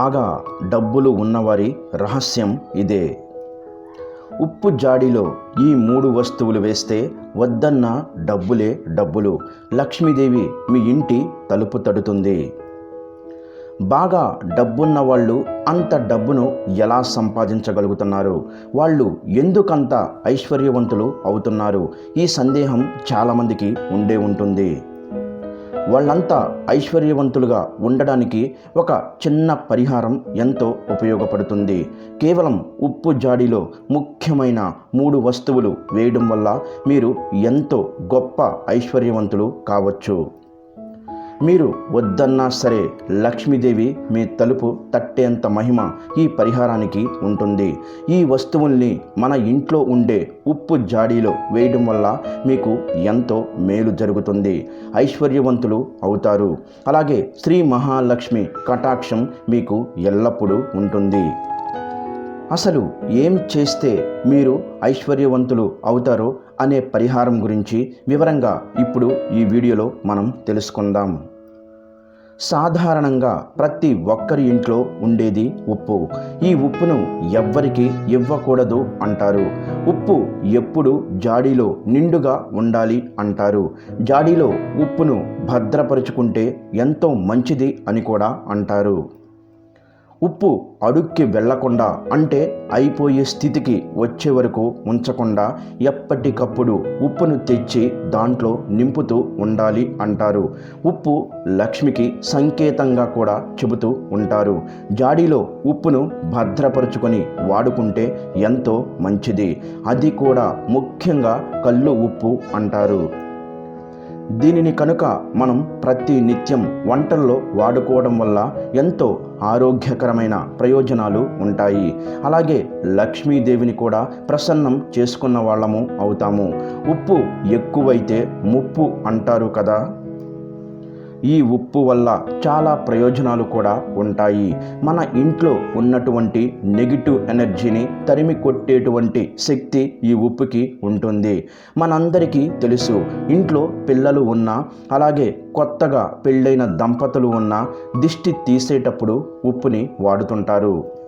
బాగా డబ్బులు ఉన్నవారి రహస్యం ఇదే. ఉప్పు జాడిలో ఈ మూడు వస్తువులు వేస్తే వద్దన్న డబ్బులే డబ్బులు. లక్ష్మీదేవి మీ ఇంటి తలుపు తడుతుంది. బాగా డబ్బున్న వాళ్ళు అంత డబ్బును ఎలా సంపాదించగలుగుతున్నారు? వాళ్ళు ఎందుకంత ఐశ్వర్యవంతులు అవుతున్నారు? ఈ సందేహం చాలామందికి ఉండే ఉంటుంది. వాళ్ళంతా ఐశ్వర్యవంతులుగా ఉండడానికి ఒక చిన్న పరిహారం ఎంతో ఉపయోగపడుతుంది. కేవలం ఉప్పు జాడీలో ముఖ్యమైన మూడు వస్తువులు వేయడం వల్ల మీరు ఎంతో గొప్ప ఐశ్వర్యవంతులు కావచ్చు. మీరు వద్దన్నా సరే లక్ష్మీదేవి మీ తలుపు తట్టేంత మహిమ ఈ పరిహారానికి ఉంటుంది. ఈ వస్తువుల్ని మన ఇంట్లో ఉండే ఉప్పు జాడీలో వేయడం వల్ల మీకు ఎంతో మేలు జరుగుతుంది. ఐశ్వర్యవంతులు అవుతారు. అలాగే శ్రీ మహాలక్ష్మి కటాక్షం మీకు ఎల్లప్పుడూ ఉంటుంది. అసలు ఏం చేస్తే మీరు ఐశ్వర్యవంతులు అవుతారో అనే పరిహారం గురించి వివరంగా ఇప్పుడు ఈ వీడియోలో మనం తెలుసుకుందాం. సాధారణంగా ప్రతి ఒక్కరి ఇంట్లో ఉండేది ఉప్పు. ఈ ఉప్పును ఎవ్వరికి ఇవ్వకూడదు అంటారు. ఉప్పు ఎప్పుడు జాడీలో నిండుగా ఉండాలి అంటారు. జాడీలో ఉప్పును భద్రపరుచుకుంటే ఎంతో మంచిది అని కూడా అంటారు. ఉప్పు అడుక్కి వెళ్ళకుండా అంటే అయిపోయే స్థితికి వచ్చే వరకు ఉంచకుండా ఎప్పటికప్పుడు ఉప్పును తెచ్చి దాంట్లో నింపుతూ ఉండాలి అంటారు. ఉప్పు లక్ష్మికి సంకేతంగా కూడా చెబుతూ ఉంటారు. జాడీలో ఉప్పును భద్రపరుచుకొని వాడుకుంటే ఎంతో మంచిది. అది కూడా ముఖ్యంగా కళ్ళు ఉప్పు అంటారు. దీనిని కనుక మనం ప్రతి నిత్యం వంటల్లో వాడుకోవడం వల్ల ఎంతో ఆరోగ్యకరమైన ప్రయోజనాలు ఉంటాయి. అలాగే లక్ష్మీదేవిని కూడా ప్రసన్నం చేసుకున్న వాళ్ళము అవుతాము. ఉప్పు ఎక్కువైతే ముప్పు అంటారు కదా. ఈ ఉప్పు వల్ల చాలా ప్రయోజనాలు కూడా ఉంటాయి. మన ఇంట్లో ఉన్నటువంటి నెగిటివ్ ఎనర్జీని తరిమి కొట్టేటువంటి శక్తి ఈ ఉప్పుకి ఉంటుంది. మనందరికీ తెలుసు ఇంట్లో పిల్లలు ఉన్నా అలాగే కొత్తగా పెళ్ళైన దంపతులు ఉన్నా దిష్టి తీసేటప్పుడు ఉప్పుని వాడుతుంటారు.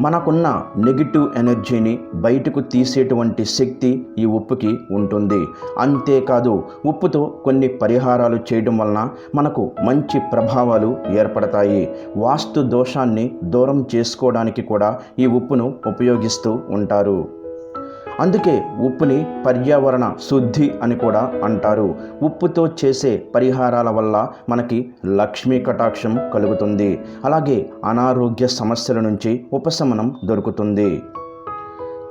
మనకున్న నెగిటివ్ ఎనర్జీని బయటకు తీసేటువంటి శక్తి ఈ ఉప్పుకి ఉంటుంది. అంతేకాదు ఉప్పుతో కొన్ని పరిహారాలు చేయడం వలన మనకు మంచి ప్రభావాలు ఏర్పడతాయి. వాస్తు దోషాన్ని దూరం చేసుకోవడానికి కూడా ఈ ఉప్పును ఉపయోగిస్తూ ఉంటారు. అందుకే ఉప్పుని పర్యావరణ శుద్ధి అని కూడా అంటారు. ఉప్పుతో చేసే పరిహారాల వల్ల మనకి లక్ష్మీ కటాక్షం కలుగుతుంది. అలాగే అనారోగ్య సమస్యల నుంచి ఉపశమనం దొరుకుతుంది.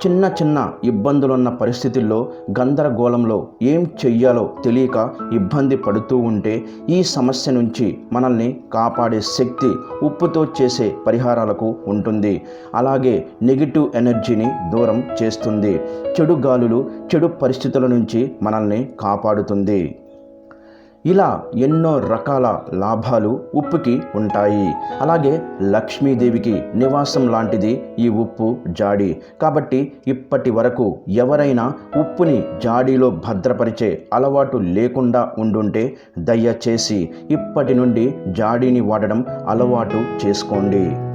చిన్న చిన్న ఇబ్బందులున్న పరిస్థితుల్లో గందరగోళంలో ఏం చెయ్యాలో తెలియక ఇబ్బంది పడుతూ ఉంటే ఈ సమస్య నుంచి మనల్ని కాపాడే శక్తి ఉప్పుతో చేసే పరిహారాలకు ఉంటుంది. అలాగే నెగిటివ్ ఎనర్జీని దూరం చేస్తుంది. చెడు గాలులు చెడు పరిస్థితుల నుంచి మనల్ని కాపాడుతుంది. ఇలా ఎన్నో రకాల లాభాలు ఉప్పుకి ఉంటాయి. అలాగే లక్ష్మీదేవికి నివాసం లాంటిది ఈ ఉప్పు జాడి. కాబట్టి ఇప్పటి వరకు ఎవరైనా ఉప్పుని జాడీలో భద్రపరిచే అలవాటు లేకుండా ఉండుంటే దయచేసి ఇప్పటి నుండి జాడీని వాడడం అలవాటు చేసుకోండి.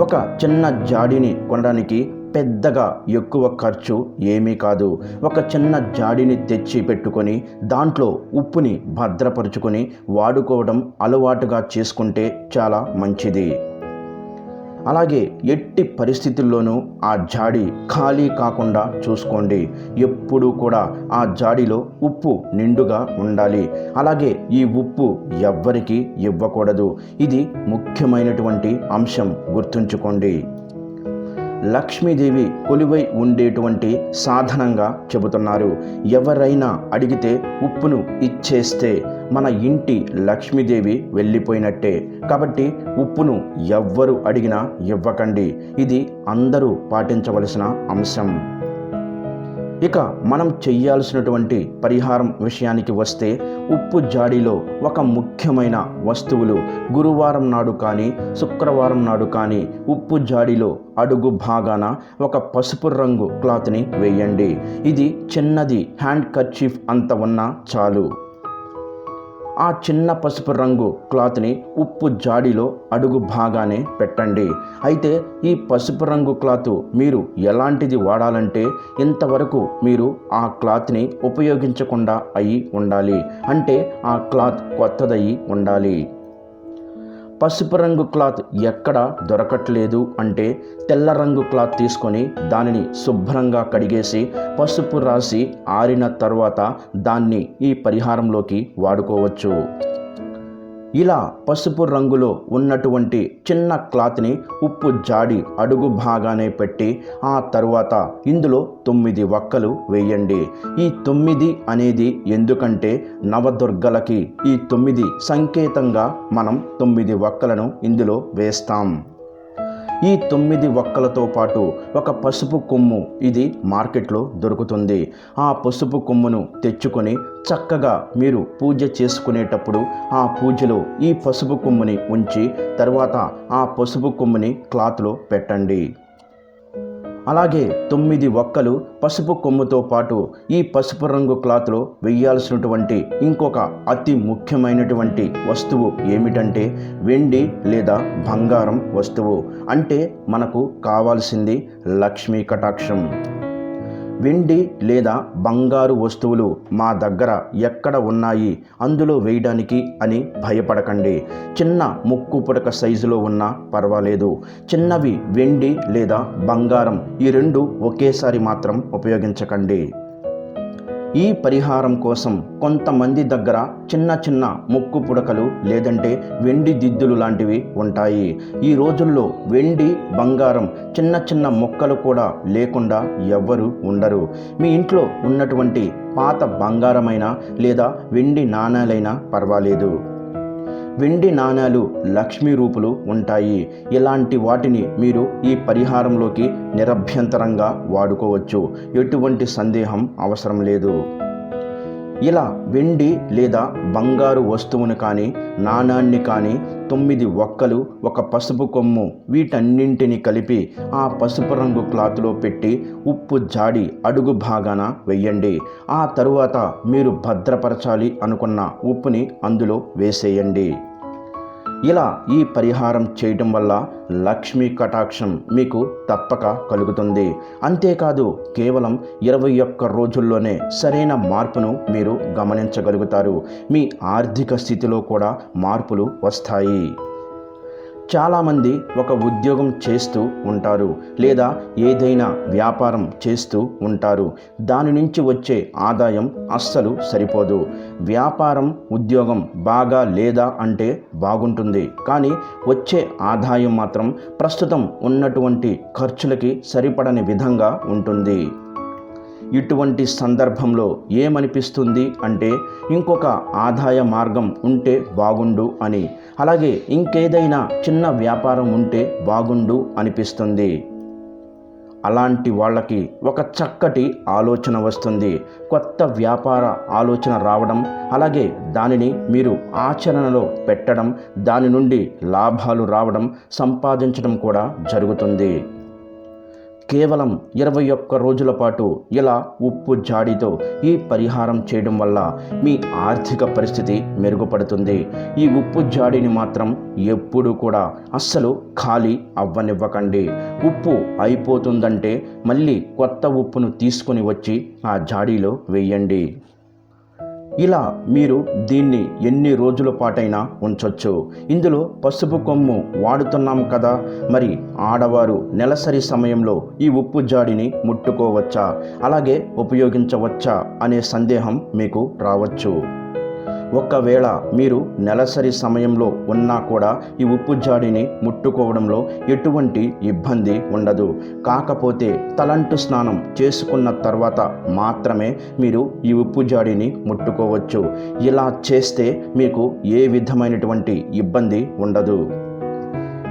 ఒక చిన్న జాడీని కొనడానికి పెద్దగా ఎక్కువ ఖర్చు ఏమీ కాదు. ఒక చిన్న జాడిని తెచ్చి పెట్టుకొని దాంట్లో ఉప్పుని భద్రపరుచుకొని వాడుకోవడం అలవాటుగా చేసుకుంటే చాలా మంచిది. అలాగే ఎట్టి పరిస్థితుల్లోనూ ఆ జాడి ఖాళీ కాకుండా చూసుకోండి. ఎప్పుడూ కూడా ఆ జాడిలో ఉప్పు నిండుగా ఉండాలి. అలాగే ఈ ఉప్పు ఎవ్వరికి ఇవ్వకూడదు. ఇది ముఖ్యమైనటువంటి అంశం గుర్తుంచుకోండి. లక్ష్మీదేవి కొలువై ఉండేటువంటి సాధనంగా చెబుతున్నారు. ఎవరైనా అడిగితే ఉప్పును ఇచ్చేస్తే మన ఇంటి లక్ష్మీదేవి వెళ్ళిపోయినట్టే. కాబట్టి ఉప్పును ఎవ్వరు అడిగినా ఇవ్వకండి. ఇది అందరూ పాటించవలసిన అంశం. ఇక మనం చెయ్యాల్సినటువంటి పరిహారం విషయానికి వస్తే ఉప్పు జాడీలో ఒక ముఖ్యమైన వస్తువులు గురువారం నాడు కానీ శుక్రవారం నాడు కానీ ఉప్పు జాడీలో అడుగు భాగాన ఒక పసుపు రంగు క్లాత్ని వేయండి. ఇది చిన్నది హ్యాండ్ కర్చీఫ్ అంత ఉన్నా చాలు. ఆ చిన్న పసుపు రంగు క్లాత్ని ఉప్పు జాడీలో అడుగు భాగానే పెట్టండి. అయితే ఈ పసుపు రంగు క్లాత్ మీరు ఎలాంటిది వాడాలంటే ఇంతవరకు మీరు ఆ క్లాత్ని ఉపయోగించకుండా అయి ఉండాలి. అంటే ఆ క్లాత్ కొత్తదయ్యి ఉండాలి. పసుపు రంగు క్లాత్ ఎక్కడ దొరకట్లేదు అంటే తెల్ల రంగు క్లాత్ తీసుకొని దానిని శుభ్రంగా కడిగేసి పసుపు రాసి ఆరిన తర్వాత దాన్ని ఈ పరిహారంలోకి వాడుకోవచ్చు. ఇలా పసుపు రంగులో ఉన్నటువంటి చిన్న క్లాత్ని ఉప్పు జాడి అడుగు భాగానే పెట్టి ఆ తరువాత ఇందులో తొమ్మిది వక్కలు వేయండి. ఈ తొమ్మిది అనేది ఎందుకంటే నవదుర్గలకి ఈ తొమ్మిది సంకేతంగా మనం తొమ్మిది వక్కలను ఇందులో వేస్తాం. ఈ తొమ్మిది ఒక్కలతో పాటు ఒక పసుపు కొమ్ము ఇది మార్కెట్లో దొరుకుతుంది. ఆ పసుపు కొమ్మును తెచ్చుకొని చక్కగా మీరు పూజ చేసుకునేటప్పుడు ఆ పూజలో ఈ పసుపు కొమ్ముని ఉంచి తర్వాత ఆ పసుపు కొమ్ముని క్లాత్లో పెట్టండి. అలాగే తొమ్మిది ఒక్కలు పసుపు కొమ్ముతో పాటు ఈ పసుపు రంగు క్లాత్లో వేయాల్సినటువంటి ఇంకొక అతి ముఖ్యమైనటువంటి వస్తువు ఏమిటంటే వెండి లేదా బంగారం వస్తువు. అంటే మనకు కావాల్సింది లక్ష్మీ కటాక్షం. వెండి లేదా బంగారు వస్తువులు మా దగ్గర ఎక్కడ ఉన్నాయి? అందులో వేయడానికి అని భయపడకండి. చిన్న ముక్కు పుడక సైజులో ఉన్నా పర్వాలేదు. చిన్నవి వెండి లేదా బంగారం ఈ రెండు ఒకేసారి మాత్రం ఉపయోగించకండి. ఈ పరిహారం కోసం కొంతమంది దగ్గర చిన్న చిన్న ముక్కు పుడకలు లేదంటే వెండి దిద్దులు లాంటివి ఉంటాయి. ఈ రోజుల్లో వెండి బంగారం చిన్న చిన్న మొక్కలు కూడా లేకుండా ఎవ్వరు ఉండరు. మీ ఇంట్లో ఉన్నటువంటి పాత బంగారమైనా లేదా వెండి నాణాలైనా పర్వాలేదు. వెండి నాణాలు లక్ష్మీ రూపులు ఉంటాయి. ఇలాంటి వాటిని మీరు ఈ పరిహారంలోకి నిరభ్యంతరంగా వాడుకోవచ్చు. ఎటువంటి సందేహం అవసరం లేదు. ఇలా వెండి లేదా బంగారు వస్తువును కానీ నాణాన్ని కానీ తొమ్మిది ఒక్కలు ఒక పసుపు కొమ్ము వీటన్నింటిని కలిపి ఆ పసుపు రంగు క్లాత్లో పెట్టి ఉప్పు జాడి అడుగు భాగాన వెయ్యండి. ఆ తరువాత మీరు భద్రపరచాలి అనుకున్న ఉప్పుని అందులో వేసేయండి. ఇలా ఈ పరిహారం చేయటం వల్ల లక్ష్మీ కటాక్షం మీకు తప్పక కలుగుతుంది. అంతేకాదు కేవలం ఇరవై ఒక్క రోజుల్లోనే సరైన మార్పును మీరు గమనించగలుగుతారు. మీ ఆర్థిక స్థితిలో కూడా మార్పులు వస్తాయి. చాలామంది ఒక ఉద్యోగం చేస్తూ ఉంటారు లేదా ఏదైనా వ్యాపారం చేస్తూ ఉంటారు. దాని నుంచి వచ్చే ఆదాయం అస్సలు సరిపోదు. వ్యాపారం ఉద్యోగం బాగా లేదా అంటే బాగుంటుంది. కానీ వచ్చే ఆదాయం మాత్రం ప్రస్తుతం ఉన్నటువంటి ఖర్చులకి సరిపడని విధంగా ఉంటుంది. ఇటువంటి సందర్భంలో ఏమనిపిస్తుంది అంటే ఇంకొక ఆదాయ మార్గం ఉంటే బాగుండు అని అలాగే ఇంకేదైనా చిన్న వ్యాపారం ఉంటే బాగుండు అనిపిస్తుంది. అలాంటి వాళ్ళకి ఒక చక్కటి ఆలోచన వస్తుంది. కొత్త వ్యాపార ఆలోచన రావడం అలాగే దానిని మీరు ఆచరణలో పెట్టడం దాని నుండి లాభాలు రావడం సంపాదించడం కూడా జరుగుతుంది. కేవలం ఇరవై ఒక్క రోజుల పాటు ఇలా ఉప్పు జాడితో ఈ పరిహారం చేయడం వల్ల మీ ఆర్థిక పరిస్థితి మెరుగుపడుతుంది. ఈ ఉప్పు జాడిని మాత్రం ఎప్పుడు కూడా అస్సలు ఖాళీ అవ్వనివ్వకండి. ఉప్పు అయిపోతుందంటే మళ్ళీ కొత్త ఉప్పును తీసుకొని వచ్చి ఆ జాడీలో వేయండి. ఇలా మీరు దీన్ని ఎన్ని రోజుల పాటైనా ఉంచవచ్చు ఇందులో పసుపు కొమ్ము వాడుతున్నాం కదా మరి ఆడవారు నెలసరి సమయంలో ఈ ఉప్పు జాడిని ముట్టుకోవచ్చా? అలాగే ఉపయోగించవచ్చా? అనే సందేహం మీకు రావచ్చు. ఒకవేళ మీరు నెలసరి సమయంలో ఉన్నా కూడా ఈ ఉప్పు జాడిని ముట్టుకోవడంలో ఎటువంటి ఇబ్బంది ఉండదు. కాకపోతే తలంటు స్నానం చేసుకున్న తర్వాత మాత్రమే మీరు ఈ ఉప్పు జాడిని ముట్టుకోవచ్చు. ఇలా చేస్తే మీకు ఏ విధమైనటువంటి ఇబ్బంది ఉండదు.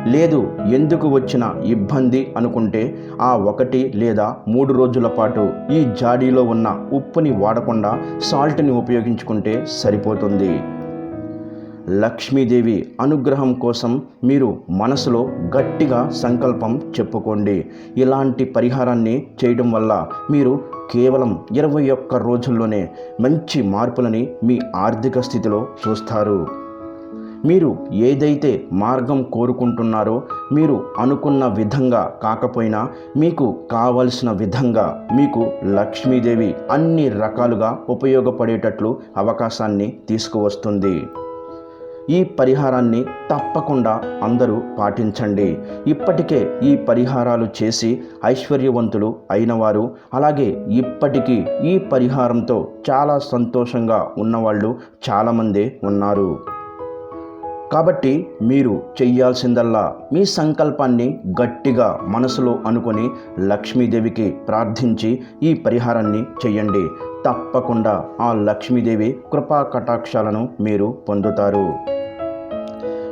లేదు ఎందుకు వచ్చిన ఇబ్బంది అనుకుంటే ఆ ఒకటి లేదా మూడు రోజుల పాటు ఈ జాడీలో ఉన్న ఉప్పుని వాడకుండా సాల్ట్ని ఉపయోగించుకుంటే సరిపోతుంది. లక్ష్మీదేవి అనుగ్రహం కోసం మీరు మనసులో గట్టిగా సంకల్పం చెప్పుకోండి. ఇలాంటి పరిహారాన్ని చేయడం వల్ల మీరు కేవలం ఇరవై ఒక్క రోజుల్లోనే మంచి మార్పులని మీ ఆర్థిక స్థితిలో చూస్తారు. మీరు ఏదైతే మార్గం కోరుకుంటున్నారో మీరు అనుకున్న విధంగా కాకపోయినా మీకు కావలసిన విధంగా మీకు లక్ష్మీదేవి అన్ని రకాలుగా ఉపయోగపడేటట్లు అవకాశాన్ని తీసుకువస్తుంది. ఈ పరిహారాన్ని తప్పకుండా అందరూ పాటించండి. ఇప్పటికే ఈ పరిహారాలు చేసి ఐశ్వర్యవంతులు అయినవారు అలాగే ఇప్పటికీ ఈ పరిహారంతో చాలా సంతోషంగా ఉన్నవాళ్ళు చాలామందే ఉన్నారు. కాబట్టి మీరు చెయ్యాల్సిందల్లా మీ సంకల్పాన్ని గట్టిగా మనసులో అనుకొని లక్ష్మీదేవికి ప్రార్థించి ఈ పరిహారాన్ని చెయ్యండి. తప్పకుండా ఆ లక్ష్మీదేవి కృపా కటాక్షాలను మీరు పొందుతారు.